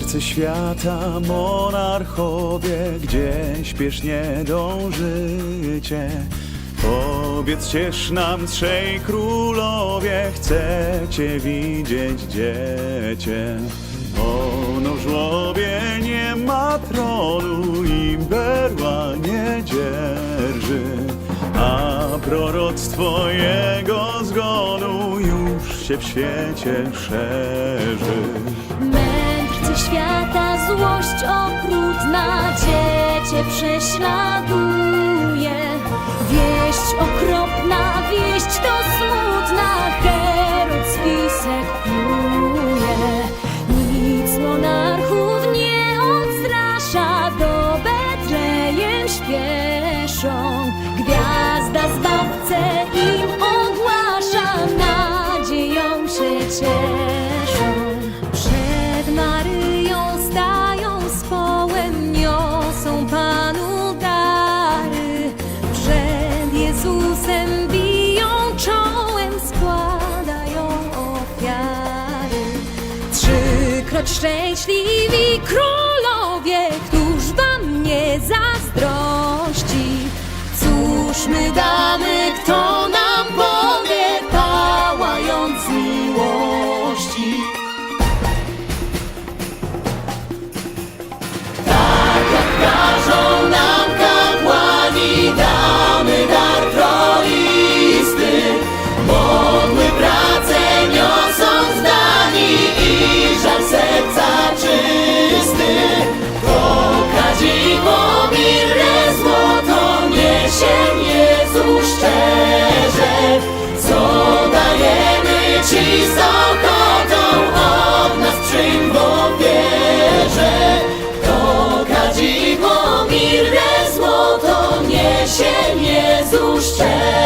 Mędrcy świata, monarchowie, gdzie śpiesznie dążycie. Powiedz, ciesz nam trzej królowie, chcecie widzieć dziecię. Ono w żłobie nie ma tronu i berła nie dzierży, a proroctwo jego zgonu już się w świecie szerzy. Świata, złość okrutna Dziecię prześladuje. Wieść okropna, wieść to Szczęśliwi królowie, któż wam nie zazdrości? Cóż my kto strength.